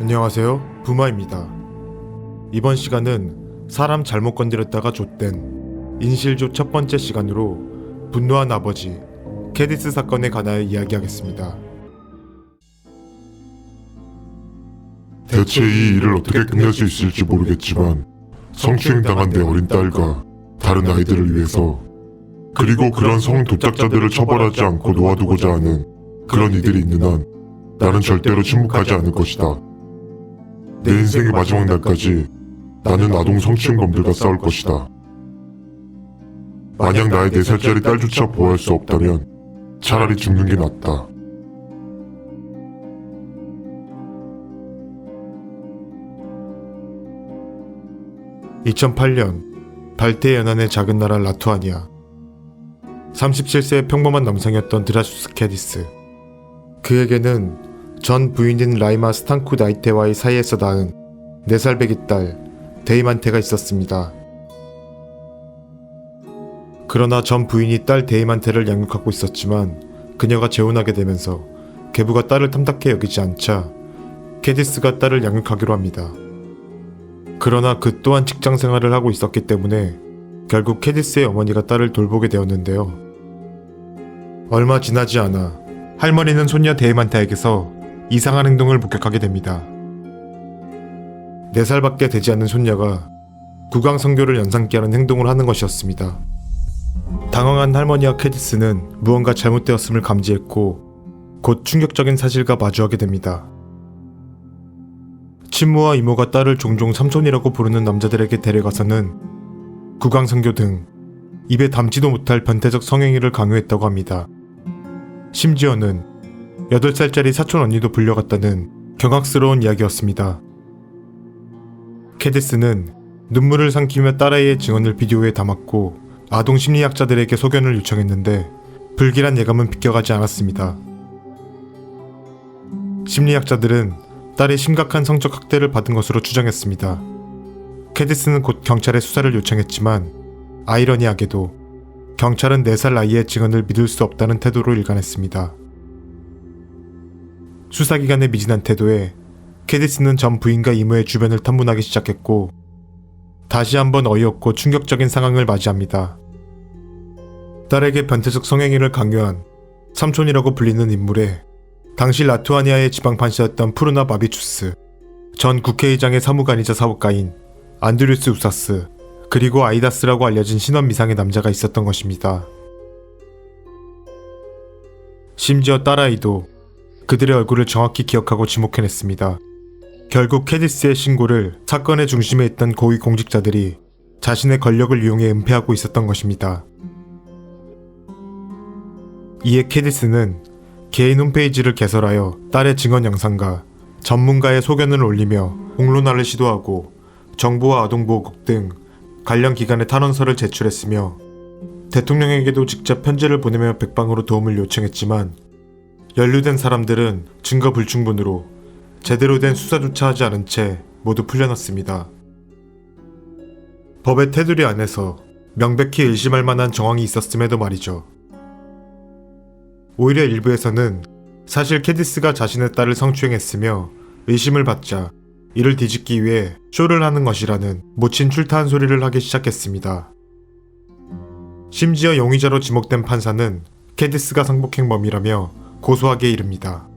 안녕하세요. 부마입니다. 이번 시간은 사람 잘못 건드렸다가 좆된 인실조 첫 번째 시간으로 분노한 아버지 캐디스 사건에 관하여 이야기하겠습니다. 대체 이 일을 어떻게 끝낼 수 있을지 모르겠지만 성추행 당한 내 어린 딸과 다른 아이들을 위해서 그리고 그런 성 도착자들을 처벌하지 않고 놓아두고자 하는 그런 이들이 있는 한 나는 절대로 침묵하지 않을 것이다. 내 인생의 마지막 날까지 나는 아동 성추행범들과 싸울 것이다. 만약 나의 4살짜리 딸조차 보호할 수 없다면 차라리 죽는 게 낫다. (2008년) 발태 연안의 작은 나라 라투아니아 37세의 평범한 남성이었던 드라슈스 캐디스 그에게는 전 부인인 라이마 스탄쿠 나이테와의 사이에서 낳은 4살 배기 딸 데이만테가 있었습니다. 그러나 전 부인이 딸 데이만테를 양육하고 있었지만 그녀가 재혼하게 되면서 계부가 딸을 탐탁해 여기지 않자 캐디스가 딸을 양육하기로 합니다. 그러나 그 또한 직장 생활을 하고 있었기 때문에 결국 캐디스의 어머니가 딸을 돌보게 되었는데요. 얼마 지나지 않아 할머니는 손녀 데이만테에게서 이상한 행동을 목격하게 됩니다. 4살밖에 되지 않는 손녀가 구강 성교를 연상케 하는 행동을 하는 것이었습니다. 당황한 할머니와 캐디스는 무언가 잘못되었음을 감지했고 곧 충격적인 사실과 마주하게 됩니다. 친모와 이모가 딸을 종종 삼촌이라고 부르는 남자들에게 데려가서는 구강 성교 등 입에 담지도 못할 변태적 성행위를 강요했다고 합니다. 심지어는 8살짜리 사촌 언니도 불려갔다는 경악스러운 이야기였습니다. 캐디스는 눈물을 삼키며 딸아이의 증언을 비디오에 담았고 아동 심리학자들에게 소견을 요청했는데 불길한 예감은 비껴가지 않았습니다. 심리학자들은 딸이 심각한 성적 학대를 받은 것으로 추정했습니다. 캐디스는 곧 경찰에 수사를 요청했지만 아이러니하게도 경찰은 4살 아이의 증언을 믿을 수 없다는 태도로 일관했습니다. 수사기관의 미진한 태도에 캐디스는 전 부인과 이모의 주변을 탐문하기 시작했고 다시 한번 어이없고 충격적인 상황을 맞이합니다. 딸에게 변태적 성행위를 강요한 삼촌이라고 불리는 인물에 당시 라투아니아의 지방판시였던 푸르나 바비추스, 전 국회의장의 사무관이자 사업가인 안드류스 우사스, 그리고 아이다스라고 알려진 신원 미상의 남자가 있었던 것입니다. 심지어 딸아이도 그들의 얼굴을 정확히 기억하고 지목해냈습니다. 결국 캐디스의 신고를 사건의 중심에 있던 고위 공직자들이 자신의 권력을 이용해 은폐하고 있었던 것입니다. 이에 캐디스는 개인 홈페이지를 개설하여 딸의 증언 영상과 전문가의 소견을 올리며 공론화를 시도하고 정부와 아동보호국 등 관련 기관에 탄원서를 제출했으며 대통령에게도 직접 편지를 보내며 백방으로 도움을 요청했지만 연루된 사람들은 증거 불충분으로 제대로 된 수사조차 하지 않은 채 모두 풀려났습니다. 법의 테두리 안에서 명백히 의심할 만한 정황이 있었음에도 말이죠. 오히려 일부에서는 사실 캐디스가 자신의 딸을 성추행했으며 의심을 받자 이를 뒤집기 위해 쇼를 하는 것이라는 모친 출타한 소리를 하기 시작했습니다. 심지어 용의자로 지목된 판사는 캐디스가 성폭행범이라며 고소하게 이릅니다.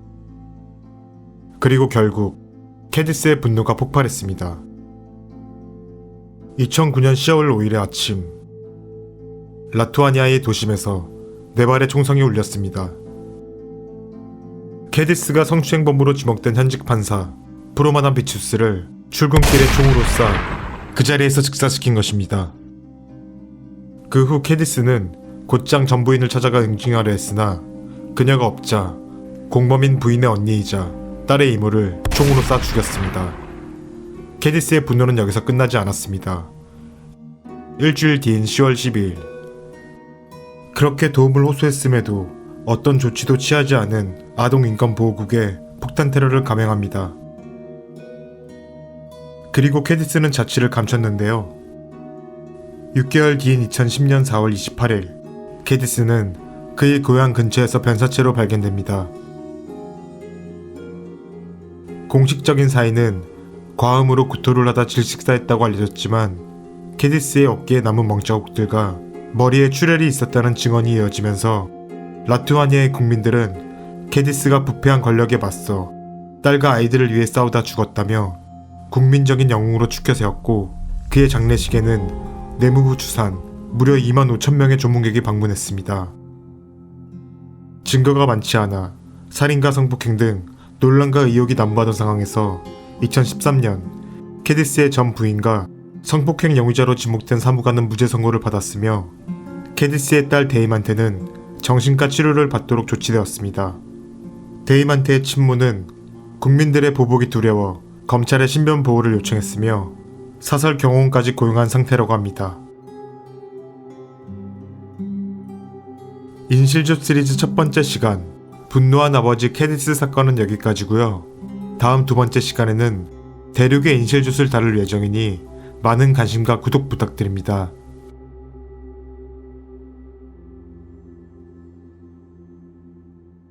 그리고 결국 캐디스의 분노가 폭발했습니다. 2009년 10월 5일의 아침 라투아니아의 도심에서 네 발의 총성이 울렸습니다. 캐디스가 성추행범으로 지목된 현직 판사 프로마나 비추스를 출근길에 총으로 쏴 그 자리에서 즉사시킨 것입니다. 그 후 캐디스는 곧장 전부인을 찾아가 응징하려 했으나 그녀가 없자 공범인 부인의 언니이자 딸의 이모를 총으로 쏴 죽였습니다. 캐디스의 분노는 여기서 끝나지 않았습니다. 일주일 뒤인 10월 12일 그렇게 도움을 호소했음에도 어떤 조치도 취하지 않은 아동인권보호국에 폭탄 테러를 감행합니다. 그리고 캐디스는 자취를 감췄는데요. 6개월 뒤인 2010년 4월 28일 캐디스는 그의 고향 근처에서 변사체로 발견됩니다. 공식적인 사인은 과음으로 구토를 하다 질식사했다고 알려졌지만 캐디스의 어깨에 남은 멍자국들과 머리에 출혈이 있었다는 증언이 이어지면서 라투아니아의 국민들은 캐디스가 부패한 권력에 맞서 딸과 아이들을 위해 싸우다 죽었다며 국민적인 영웅으로 축켜 세웠고 그의 장례식에는 내무부 주산 무려 2만 5천 명의 조문객이 방문했습니다. 증거가 많지 않아 살인과 성폭행 등 논란과 의혹이 난무하던 상황에서 2013년 캐디스의 전 부인과 성폭행 영유자로 지목된 사무관은 무죄 선고를 받았으며 캐디스의 딸 데임한테는 정신과 치료를 받도록 조치되었습니다. 데임한테의 친모는 국민들의 보복이 두려워 검찰의 신변 보호를 요청했으며 사설 경호원까지 고용한 상태라고 합니다. 인실조 시리즈 첫 번째 시간 분노한 아버지 캐디스 사건은 여기까지고요. 다음 두 번째 시간에는 대륙의 인실조를 다룰 예정이니 많은 관심과 구독 부탁드립니다.